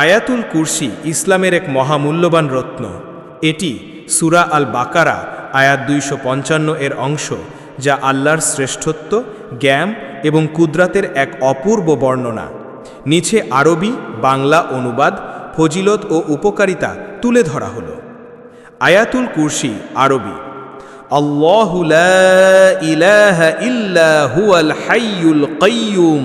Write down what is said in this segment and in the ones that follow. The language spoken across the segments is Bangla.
আয়াতুল কুরসি ইসলামের এক মহামূল্যবান রত্ন। এটি সুরা আল বাকারা আয়াত দুইশো পঞ্চান্ন এর অংশ, যা আল্লাহর শ্রেষ্ঠত্ব, জ্ঞান এবং কুদরাতের এক অপূর্ব বর্ণনা। নিচে আরবি, বাংলা অনুবাদ, ফজিলত ও উপকারিতা তুলে ধরা হলো। আয়াতুল কুরসি আরবি, আল্লাহ ইলাহা ইল্লা হুয়াল হাইয়ুল কাইয়ুম।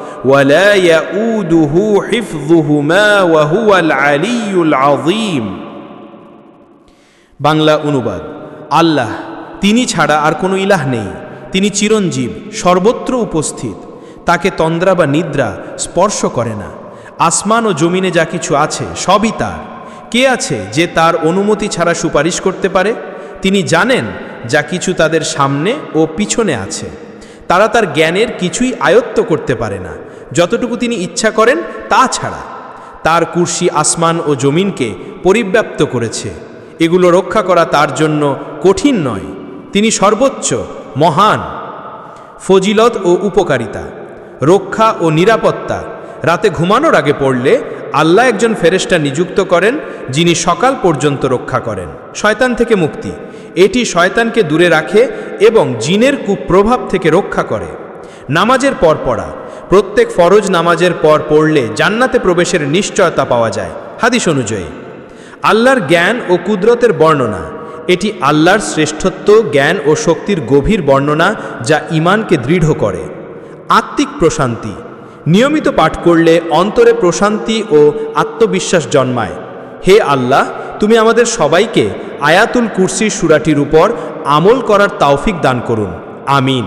ولا يؤوده حفظهما وهو العلي العظيم বাংলা অনুবাদ আল্লাহ তিনি ছাড়া আর কোনো ইলাহ নেই তিনি চিরঞ্জীব সর্বত্র উপস্থিত তাকে তন্দ্রা বা নিদ্রা স্পর্শ করে না আসমান ও জমিনে যা কিছু আছে সবই তার কে আছে যে তার অনুমতি ছাড়া সুপারিশ করতে পারে তিনি জানেন যা কিছু তাদের সামনে ও পিছনে আছে তারা তার জ্ঞানের কিছুই আয়ত্ত করতে পারে না। যতটুকু তিনি ইচ্ছা করেন, তা ছাড়া। তার কুর্সি আসমান ও জমিনকে পরিব্যাপ্ত করেছে। এগুলো রক্ষা করা তার জন্য কঠিন নয়। তিনি সর্বোচ্চ, মহান। ফজিলত ও উপকারিতা। রক্ষা ও নিরাপত্তা। রাতে ঘুমানোর আগে পড়লে আল্লাহ একজন ফেরেস্টা নিযুক্ত করেন, যিনি সকাল পর্যন্ত রক্ষা করেন। শয়তান থেকে মুক্তি। এটি শয়তানকে দূরে রাখে এবং জিনের কুপ্রভাব থেকে রক্ষা করে। নামাজের পর পড়া। প্রত্যেক ফরজ নামাজের পর পড়লে জান্নাতে প্রবেশের নিশ্চয়তা পাওয়া যায়। হাদিস অনুযায়ী। আল্লাহর জ্ঞান ও কুদরতের বর্ণনা। এটি আল্লাহর শ্রেষ্ঠত্ব, জ্ঞান ও শক্তির গভীর বর্ণনা যা ইমানকে দৃঢ় করে। আত্মিক প্রশান্তি। নিয়মিত পাঠ করলে অন্তরে প্রশান্তি ও আত্মবিশ্বাস জন্মায়। হে আল্লাহ, তুমি আমাদের সবাইকে আয়াতুল কুরসি সুরাটির উপর আমল করার তাওফিক দান করুন। আমিন।